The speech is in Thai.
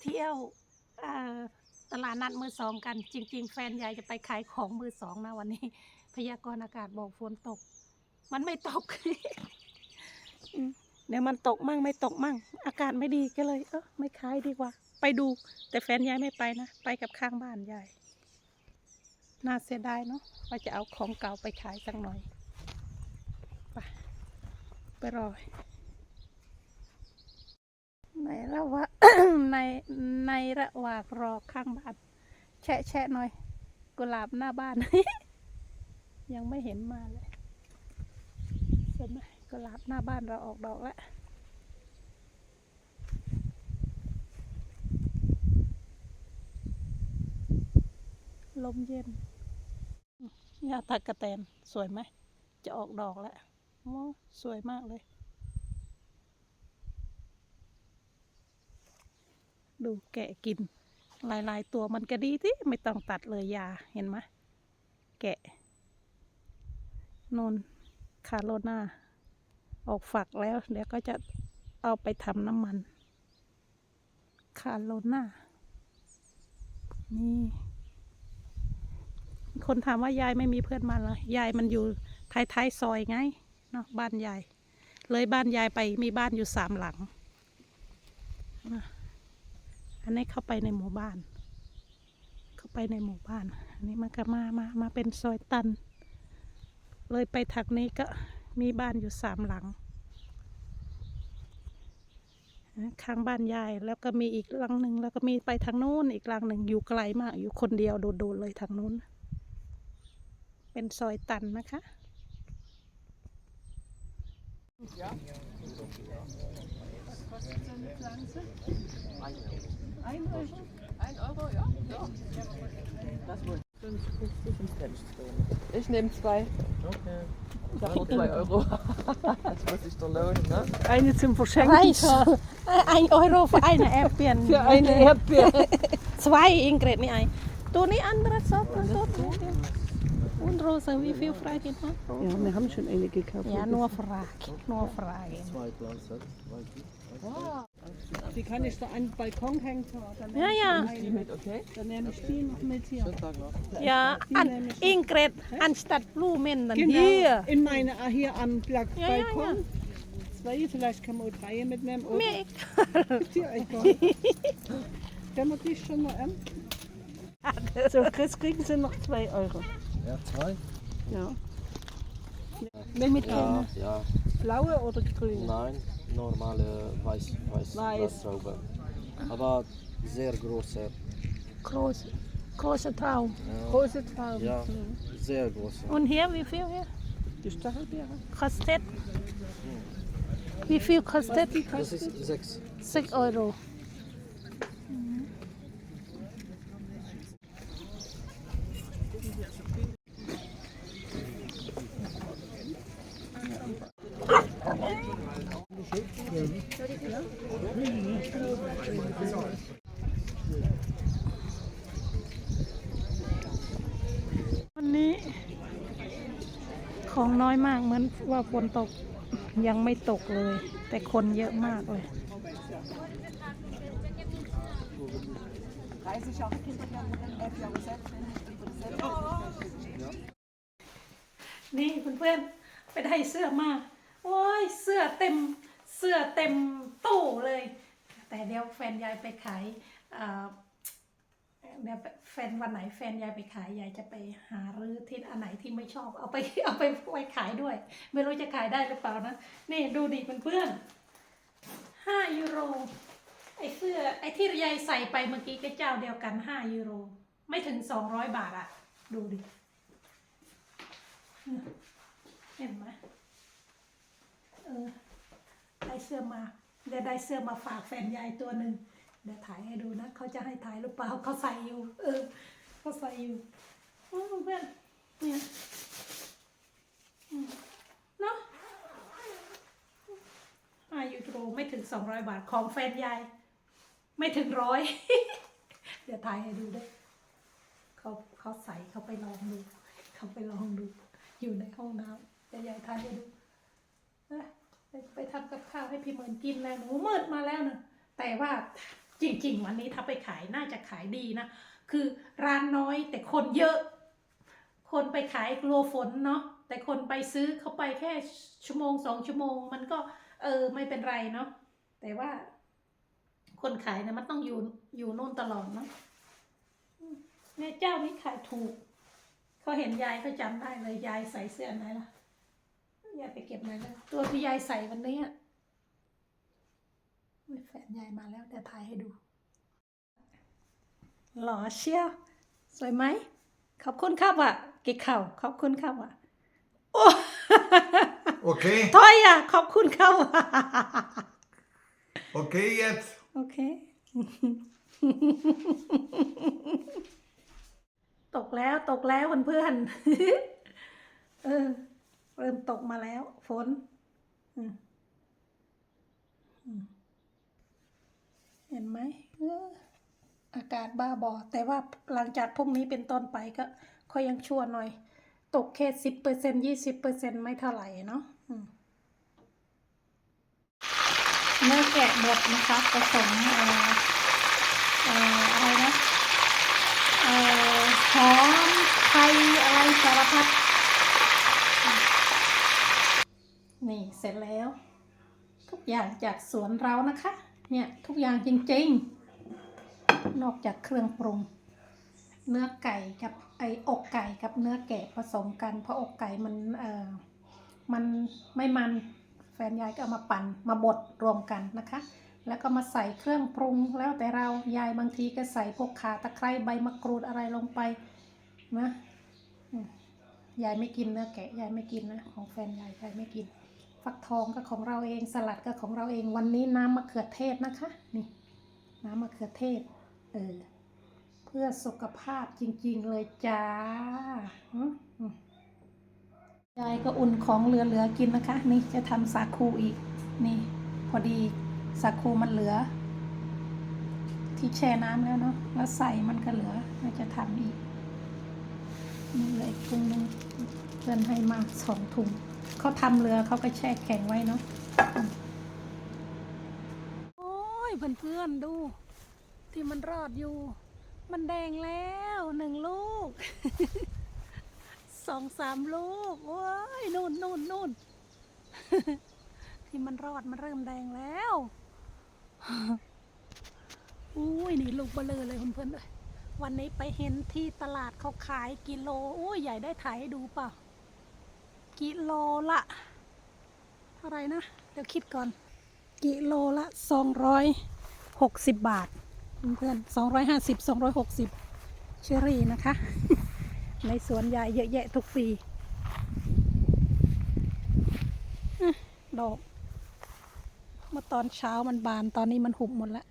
เที่ยวตลาดนัดมือสองกัน จริง ๆ แฟนยายจะไปขายของมือสองนะวันนี้ พยากรณ์อากาศบอกฝนตก มันไม่ตกเดี๋ยวมันตกมั่งไม่ตกมั่ง อากาศไม่ดีก็เลย เออไม่ขายดีกว่า ไปดู แต่แฟนยายไม่ไปนะไปกับข้างบ้านยายน่าเสียดายเนาะว่าจะเอาของเก่าไปขายสักหน่อยไปไปรอในระหว่าง ในในระหว่างรอข้างบ้านแชะแชะหน่อย กุหลาบหน้าบ้าน ยังไม่เห็นมาเลยเห็นไหมกุหลาบหน้าบ้านเราออกดอกแล้วลมเย็นยาตากระแตน สวยไหม จะออกดอกแล้วโอ้สวยมากเลย ดูแกะกิน ลายลายๆตัวมันก็ดีที่ไม่ต้องตัดเลยยาเห็นไหมแกะนนคาโรนาออกฝักแล้ว เดี๋ยวก็จะเอาไปทำน้ำมัน คาโรนานี่ คนถามว่ายายไม่มีเพื่อนมาเหรอยายมันอยู่ท้ายท้ายๆซอยไงเนาะบ้านยายเลยบ้านยายไปมีบ้านอยู่สามหลังนะ อันนี้เข้าไปในหมู่บ้าน เข้าไปในหมู่บ้าน อันนี้มันก็มามามาเป็นซอยตัน เลยไปทางนี้ก็มีบ้านอยู่สามหลัง ข้างบ้านยายแล้วก็มีอีกหลังหนึ่งแล้วก็มีไปทางนู้นอีกหลังหนึ่งอยู่ไกลมาก อยู่คนเดียวโดดๆเลยทางนู้น เป็นซอยตันนะคะ Ein Euro? Ein Euro, ja. ja. Das wollte ich. im French Ich nehme zwei. Okay. Ich habe zwei Euro. Das muss ich doch lohnen, ne? Eine zum Verschenken. Weiter. Ein Euro für eine Erdbeeren. Für eine Erdbeere. zwei Ingrid, nicht ein. Du nicht andere Sorten, so Und Rosa, wie viel Fragen noch? Ja, wir haben schon eine gekauft. Ja, nur Fragen, nur Fragen. Zwei zwei Glas. Die kann ich da an den Balkon hängen. Dann ja ja Die mit, okay? Dann nehme ich die noch mit hier. Ja an Ingrid anstatt Blumen dann Genau, hier in meine, ah, hier am Bla- Ja, ja, Balkon. Zwei, vielleicht kann man auch drei mitnehmen. Oder mir egal. Können wir die schon noch an? So, Chris, kriegen Sie noch zwei Euro. Ja, zwei? Ja. Mit, mit Ja, ja. blaue oder grüne? Nein, normale weiß, weiß, Weiß. Weißtraube. Aber sehr große. groß große Traum Ja, Große Trauben. ja sehr große. und hier wie viel hier Die Stachelbeere. kostet wie viel kostet Das ist sechs. 6 Euro วันนี้ ของน้อยมากเหมือนว่าฝนตกยังไม่ตกเลย แต่คนเยอะมากเลยนี่เพื่อนๆไปได้เสื้อมาโอ้ยเสื้อเต็ม เสื้อเต็มตู้เลย แต่เดี๋ยวแฟนยายไปขายเดี๋ยวแฟนวันไหนแฟนยายไปขายยายจะไปหารื้อที่อันไหนที่ไม่ชอบเอาไปเอาไปไว้ขายด้วย ไม่รู้จะขายได้หรือเปล่านะนี่ดูดิเพื่อนๆห้ายูโรไอ้เสื้อไอ้ที่ยายใส่ไปเมื่อกี้ก็เจ้าเดียวกันห้ายูโร ไม่ถึงสองร้อยบาทอะดูดิ เห็นไหมเออ ได้เสื้อมาเดี๋ยวได้เสื้อมาฝากแฟนยายตัวหนึ่งเดี๋ยวถ่ายให้ดูนะเขาจะให้ถ่ายหรือเปล่าเขาใส่อยู่ เออเขาใส่อยู่เพื่อนเนี่ยเนาะอายูโรไม่ถึงสองร้อยบาทของแฟนยาย ไม่ถึงร้อยเดี๋ยวถ่ายให้ดูด้วยเขาเขาใส่เขาไปลองดู เขาไปลองดู อยู่ในห้องน้ำยายทานให้ดู ไปทำกับข้าวให้พี่เหมือนกินแล้วหนูมืดมาแล้วนะแต่ว่าจริง ๆ วันนี้ถ้าไปขายน่าจะขายดีนะ คือร้านน้อยแต่คนเยอะ คนไปขายกลัวฝนเนาะแต่คนไปซื้อเขาไปแค่ชั่วโมงสองชั่วโมง มันก็ เออไม่เป็นไรเนาะแต่ว่า คนขายเนี่ยมันต้องอยู่อยู่นู่นตลอดเนาะอืมเนี่ยเจ้านี้ขายถูกเขาเห็นยายเขาจำได้เลยยายใส่เสื้อไหนล่ะ ยายไปเก็บมาแล้วตัวที่ยายใส่วันนี้อะอุ๊ยแฟนยายมาแล้วเดี๋ยวถ่ายให้ดู หล่อเชียว สวยไหม ขอบคุณครับอะเก็กเข่าขอบคุณครับอะโอ้ Okej, ถอยอะ ขอบคุณครับอะ okej Jet. โอเค ตกแล้วตกแล้วเพื่อนๆเออ เริ่มตกมาแล้ว ฝนเห็นไหมอากาศบ้าบอ แต่ว่าหลังจากพรุ่งนี้เป็นต้นไปก็ค่อยยังชั่วหน่อย ตกแค่สิบเปอร์เซ็นยี่สิบเปอร์เซ็นไม่เท่าไหร่เนาะอืมเนื้อแกะบดนะคะผสมอะไรนะหอมไทยอะไรสารพัดนี่ เสร็จแล้ว ทุกอย่างจากสวนเรานะคะ เนี่ยทุกอย่างจริงๆ นอกจากเครื่องปรุง เนื้อไก่กับไออกไก่กับเนื้อแกะผสมกัน เพราะอกไก่มันเอ่อมันไม่มันแฟนยายก็เอามาปั่นมาบดรวมกันนะคะ แล้วก็มาใส่เครื่องปรุงแล้วแต่เรายายบางทีก็ใส่พวกขาตะไคร้ใบมะกรูดอะไรลงไปนะยายไม่กินเนื้อแกะยายไม่กินนะ ของแฟนยายยายไม่กิน ฟักทองก็ของเราเองสลัดก็ของเราเองวันนี้น้ำมะเขือเทศนะคะนี่น้ำมะเขือเทศเออเพื่อสุขภาพจริงๆเลยจ้ายายก็อุ่นของเหลือๆกินนะคะ นี่จะทำสาคูอีก นี่ พอดีสาคูมันเหลือ ที่แช่น้ำแล้วเนาะแล้วใส่มันก็เหลือเราจะทำอีกนี่เหลยถุงนึงเพื่อนให้มาสองถุง เขาทำเรือเขาก็แช่แข็งไว้เนาะโอ้ยเพื่อนๆดู ที่มันรอดอยู่ มันแดงแล้วหนึ่งลูกสองสามลูกโอ้ยนู่นนู่นนู่นที่มันรอดมันเริ่มแดงแล้วอุ้ยนี่ลูกเบลอเลยเพื่อนๆเลยวันนี้ไปเห็นที่ตลาดเขาขายกิโลอุ้ยใหญ่ได้ถ่ายให้ดูเปล่า กิโลละเท่าไรนะ เดี๋ยวคิดก่อน กิโลละสองร้อยหกสิบบาท เพื่อนสองร้อยห้าสิบสองร้อยหกสิบเชอรี่นะคะ ในสวนยายเยอะแยะทุกปีอดอกเมื่อตอนเช้ามันบานตอนนี้มันหุบหมดแล้ว